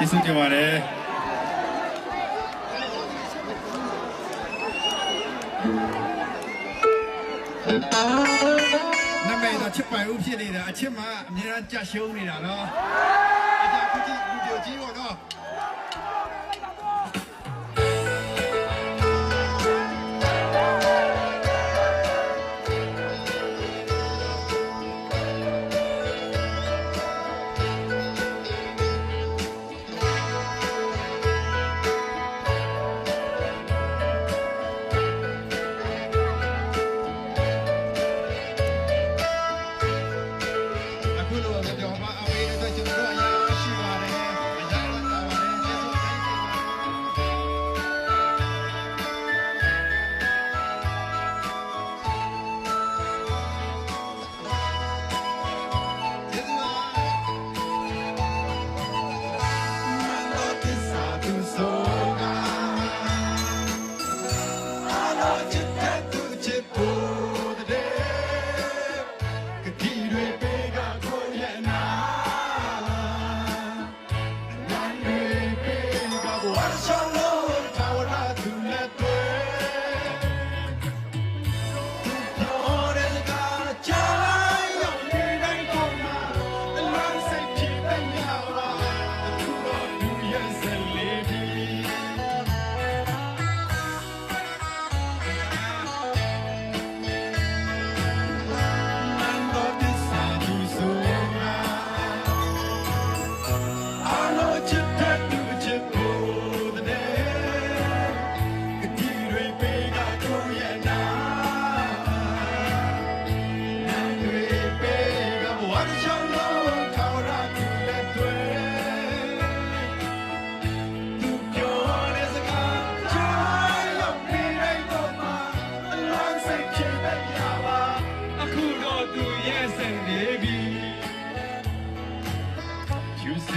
ကျေးဇူးတင်ပါတယ်နမေတော့ချစ်ပိုင်ဦးဖြစ်နေတာအချစ်မှာအများကြီးကြရှုံးနေတာနော်အကြခုကြည့်လူကြည့်